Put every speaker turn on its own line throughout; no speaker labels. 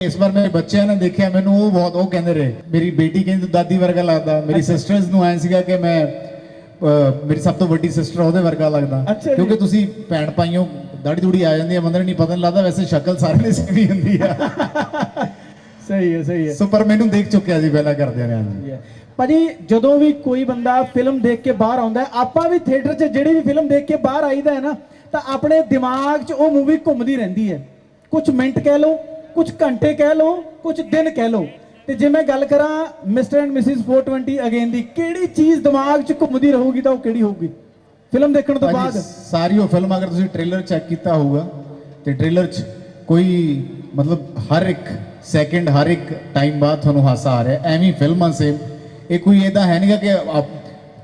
ਇਸ ਵਾਰ ਮੇਰੇ ਬੱਚਿਆਂ ਨੇ ਦੇਖਿਆ ਮੈਨੂੰ ਉਹ ਬਹੁਤ ਉਹ ਕਹਿੰਦੇ ਰਹੇ ਮੇਰੀ ਬੇਟੀ ਕਹਿੰਦੀ ਤੂੰ ਦਾਦੀ ਵਰਗਾ ਲੱਗਦਾ। ਮੇਰੀ ਸਿਸਟਰਸ ਨੂੰ ਐਂ ਸੀਗਾ ਕਿ ਮੈਂ ਮੇਰੀ ਸਭ ਤੋਂ ਵੱਡੀ ਸਿਸਟਰ ਉਹਦੇ ਵਰਗਾ ਲੱਗਦਾ। ਕਿਉਂਕਿ ਤੁਸੀਂ ਭੈਣ ਭਾਈਓ ਦਾੜੀ ਦੂੜੀ ਆ ਜਾਂਦੀ ਹੈ ਬੰਦੇ ਨੂੰ ਨਹੀਂ ਪਤਾ ਲੱਗਦਾ ਵੈਸੇ ਸ਼ਕਲ ਸਾਰੇ ਦੀ ਸੇਮ ਹੀ ਹੁੰਦੀ ਆ।
ਸਹੀ ਹੈ ਸਹੀ ਹੈ।
ਸੋ ਪਰ ਮੈਨੂੰ ਦੇਖ ਚੁੱਕਿਆ ਸੀ ਪਹਿਲਾਂ ਕਰਦਿਆਂ ਨੇ ਹਾਂਜੀ
ਭਾਜੀ ਜਦੋਂ ਵੀ ਕੋਈ ਬੰਦਾ ਫਿਲਮ ਦੇਖ ਕੇ ਬਾਹਰ ਆਉਂਦਾ ਹੈ, ਆਪਾਂ ਵੀ ਥੀਏਟਰ 'ਚ ਜਿਹੜੀ ਵੀ ਫਿਲਮ ਦੇਖ ਕੇ ਬਾਹਰ ਆਈਦਾ ਹੈ ਨਾ ਤਾਂ ਆਪਣੇ ਦਿਮਾਗ 'ਚ ਉਹ ਮੂਵੀ ਘੁੰਮਦੀ ਰਹਿੰਦੀ ਹੈ। ਕੁਝ ਮਿੰਟ ਕਹਿ ਲਓ ਕੁਝ ਘੰਟੇ ਕਹਿ ਲਓ ਕੁਝ ਦਿਨ ਕਹਿ ਲਓ। ਤੇ ਜੇ ਮੈਂ ਗੱਲ ਕਰਾਂ ਮਿਸਟਰ ਐਂਡ ਮਿਸਿਸ 420 ਅਗੇਨ ਦੀ ਕਿਹੜੀ ਚੀਜ਼ ਦਿਮਾਗ 'ਚ ਘੁੰਮਦੀ ਰਹੂਗੀ ਤਾਂ ਉਹ ਕਿਹੜੀ ਹੋਊਗੀ? ਫਿਲਮ ਦੇਖਣ ਤੋਂ ਬਾਅਦ।
ਸਾਰੀ ਉਹ ਫਿਲਮ ਅਗਰ ਤੁਸੀਂ ਟ੍ਰੇਲਰ ਚੈੱਕ ਕੀਤਾ ਹੋਊਗਾ ਤੇ ਟ੍ਰੇਲਰ 'ਚ ਕੋਈ ਮਤਲਬ ਹਰ ਇੱਕ ਸੈਕਿੰਡ ਹਰ ਇੱਕ ਟਾਈਮ ਬਾਅਦ ਤੁਹਾਨੂੰ ਹਾਸਾ ਆ ਰਿਹਾ ਐਵੇਂ ਫਿਲਮਾਂ ਸੇਮ ਇਹ ਕੋਈ ਇਹਦਾ ਹੈ ਨਹੀਂਗਾ ਕਿ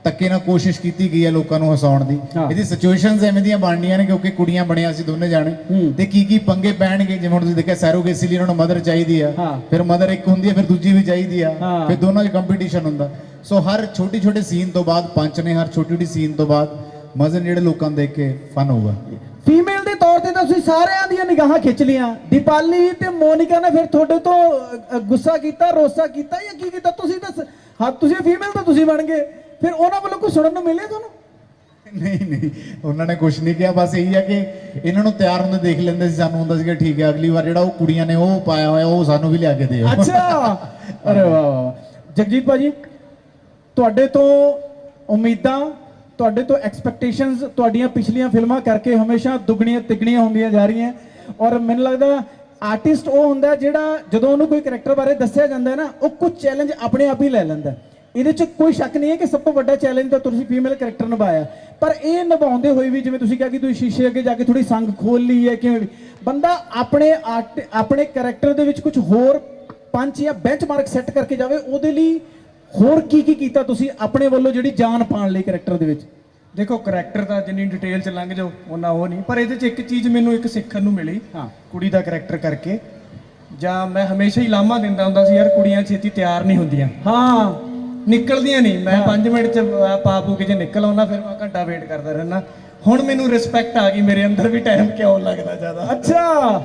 ਧੱਕੇ ਨਾਲ ਕੋਸ਼ਿਸ਼ ਕੀਤੀ ਗਈ ਹੈ ਲੋਕਾਂ ਨੂੰ ਹਸਾਉਣ ਦੀ। ਇਹਦੀ ਸਿਚੁਏਸ਼ਨਸ ਐਵੇਂ ਦੀਆਂ ਬਣਨੀਆਂ ਨੇ ਕਿਉਂਕਿ ਕੁੜੀਆਂ ਬਣੀਆਂ ਸੀ ਦੋਨੇ ਜਾਣੇ। ਤੇ ਕੀ ਕੀ ਪੰਗੇ ਪੈਣਗੇ? ਜਿਵੇਂ ਹੁਣ ਤੁਸੀਂ ਦੇਖਿਆ ਸੈਰੋਗੇਸੀ ਲਈ ਉਹਨਾਂ ਨੂੰ ਮਦਰ ਚਾਹੀਦੀ ਆ। ਫਿਰ ਮਦਰ ਇੱਕ ਹੁੰਦੀ ਹੈ ਫਿਰ ਦੂਜੀ ਵੀ ਚਾਹੀਦੀ ਆ। ਫਿਰ ਦੋਨਾਂ 'ਚ ਕੰਪੀਟੀਸ਼ਨ ਹੁੰਦਾ। ਸੋ ਹਰ ਛੋਟੀ ਛੋਟੀ ਸੀਨ ਤੋਂ ਬਾਅਦ ਪੰਚ ਨੇ ਹਰ ਛੋਟੀ ਛੋਟੀ ਸੀਨ ਤੋਂ ਬਾਅਦ ਮਜ਼ੇ ਜਿਹੜੇ ਲੋਕਾਂ ਨੂੰ ਦੇਖ ਕੇ ਫਨ ਹੋਊਗਾ।
ਫੀਮੇਲ ਦੇ ਤੌਰ ਤੇ ਤਾਂ ਤੁਸੀਂ ਸਾਰਿਆਂ ਦੀਆਂ ਨਿਗਾਹਾਂ ਖਿੱਚ ਲੀਆਂ ਦੀਪਾਲੀ ਤੇ ਮੋਨਿਕਾ ਨੇ ਫਿਰ ਤੁਹਾਡੇ ਤੋਂ ਗੁੱਸਾ ਕੀਤਾ ਰੋਸਾ ਕੀਤਾ ਜਾਂ ਕੀ ਕੀਤਾ? ਤੁਸੀਂ ਤਾਂ ਹਾਂ ਤੁਸੀਂ ਫੀਮੇਲ ਤਾਂ ਤੁਸੀਂ ਬਣ ਗਏ। ਫਿਰ ਉਹਨਾਂ ਵੱਲੋਂ ਕੁਝ ਸੁਣਨ ਨੂੰ ਮਿਲਿਆ ਤੁਹਾਨੂੰ?
ਨਹੀਂ ਨਹੀਂ ਉਹਨਾਂ ਨੇ ਕੁਝ ਨਹੀਂ ਕਿਹਾ ਬਸ ਇਹੀ ਆ ਕਿ ਇਹਨਾਂ ਨੂੰ ਤਿਆਰ ਹੁੰਦੇ ਦੇਖ ਲੈਂਦੇ ਸੀ ਸਾਨੂੰ ਹੁੰਦਾ ਸੀਗਾ ਠੀਕ ਹੈ ਅਗਲੀ ਵਾਰ ਜਿਹੜਾ ਉਹ ਕੁੜੀਆਂ ਨੇ ਉਹ ਪਾਇਆ ਹੋਇਆ ਉਹ ਸਾਨੂੰ ਵੀ ਲਿਆ ਕੇ ਦਿਓ।
ਅੱਛਾ! ਅਰੇ ਵਾਹ। ਜਗਜੀਤ ਭਾਜੀ ਤੁਹਾਡੇ ਤੋਂ ਉਮੀਦਾਂ ਤੁਹਾਡੇ ਤੋਂ ਐਕਸਪੈਕਟੇਸ਼ਨਸ ਤੁਹਾਡੀਆਂ ਪਿਛਲੀਆਂ ਫਿਲਮਾਂ ਕਰਕੇ ਹਮੇਸ਼ਾ ਦੁੱਗਣੀਆਂ ਤਿੱਗਣੀਆਂ ਹੁੰਦੀਆਂ ਜਾ ਰਹੀਆਂ। ਔਰ ਮੈਨੂੰ ਲੱਗਦਾ ਆਰਟਿਸਟ ਉਹ ਹੁੰਦਾ ਹੈ ਜਿਹੜਾ ਜਦੋਂ ਉਹਨੂੰ ਕੋਈ ਕੈਰੈਕਟਰ ਬਾਰੇ ਦੱਸਿਆ ਜਾਂਦਾ ਹੈ ਨਾ ਉਹ ਕੁਝ ਚੈਲੰਜ ਆਪਣੇ ਆਪ ਹੀ ਲੈ ਲੈਂਦਾ ਹੈ। ਇਹਦੇ 'ਚ ਕੋਈ ਸ਼ੱਕ ਨਹੀਂ ਹੈ ਕਿ ਸਭ ਤੋਂ ਵੱਡਾ ਚੈਲੰਜ ਤਾਂ ਤੁਸੀਂ ਫੀਮੇਲ ਕੈਰੈਕਟਰ ਨਿਭਾਇਆ। ਪਰ ਇਹ ਨਿਭਾਉਂਦੇ ਹੋਏ ਵੀ ਜਿਵੇਂ ਤੁਸੀਂ ਕਿਹਾ ਕਿ ਤੁਸੀਂ ਸ਼ੀਸ਼ੇ ਅੱਗੇ ਜਾ ਕੇ ਥੋੜੀ ਸੰਗ ਖੋਲ ਲਈ ਹੈ ਕਿਵੇਂ ਵੀ। ਬੰਦਾ ਆਪਣੇ ਆਪਣੇ ਕੈਰੈਕਟਰ ਦੇ ਵਿੱਚ ਕੁਝ ਹੋਰ ਪੰਜ ਜਾਂ ਬੈਂਚਮਾਰਕ ਸੈੱਟ ਕਰਕੇ ਜਾਵੇ ਉਹਦੇ ਲਈ ਹੋਰ ਕੀ ਕੀ ਕੀਤਾ ਤੁਸੀਂ ਆਪਣੇ ਵੱਲੋਂ ਜਿਹੜੀ ਜਾਨ ਪਾਉਣ ਲਈ ਕੈਰੈਕਟਰ ਦੇ ਵਿੱਚ?
ਦੇਖੋ ਕਰੈਕਟਰ ਤਾਂ ਜਿੰਨੀ ਡਿਟੇਲ ਚ ਲੰਘ ਜਾਓ ਉਹਨਾਂ ਉਹ ਨਹੀਂ। ਪਰ ਇਹਦੇ ਚ ਇੱਕ ਚੀਜ਼ ਮੈਨੂੰ ਇੱਕ ਸਿੱਖਣ ਨੂੰ ਮਿਲੀ
ਹਾਂ।
ਕੁੜੀ ਦਾ ਕਰੈਕਟਰ ਕਰਕੇ। ਜਾਂ ਮੈਂ ਹਮੇਸ਼ਾ ਹੀ ਲਾਮਾ ਦਿੰਦਾ ਹੁੰਦਾ ਸੀ ਯਾਰ ਕੁੜੀਆਂ ਛੇਤੀ ਤਿਆਰ ਨਹੀਂ ਹੁੰਦੀਆਂ।
ਹਾਂ।
ਨਿਕਲਦੀਆਂ ਨਹੀਂ। ਮੈਂ 5 ਮਿੰਟ ਚ ਅਹ, ਪਾ ਪੂ ਕੇ ਜੇ ਨਿਕਲ ਆਉਣਾ ਫਿਰ ਮੈਂ ਘੰਟਾ ਵੇਟ ਕਰਦਾ ਰਹਿਣਾ ਹੁਣ ਮੈਨੂੰ ਰਿਸਪੈਕਟ ਆ ਗਈ ਮੇਰੇ ਅੰਦਰ ਵੀ ਟਾਈਮ ਕਿਉਂ ਲੱਗਦਾ ਜ਼ਿਆਦਾ।
ਅੱਛਾ।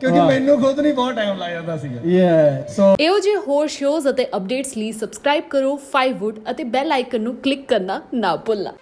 ਕਿਉਂਕਿ ਮੈਨੂੰ ਖੁਦ ਨਹੀਂ ਬਹੁਤ ਟਾਈਮ ਲੱਗ ਜਾਂਦਾ ਸੀਗਾ।
ਯੈਸ
ਸੋ
ਇਹੋ ਜਿਹੇ ਹੋਰ ਸ਼ੋਜ਼ ਅਤੇ ਅਪਡੇਟਸ ਲਈ ਸਬਸਕ੍ਰਾਈਬ ਕਰੋ 5wood ਅਤੇ ਬੈਲ ਆਈਕਨ ਨੂੰ ਕਲਿੱਕ ਕਰਨਾ ਨਾ ਭੁੱਲਣਾ।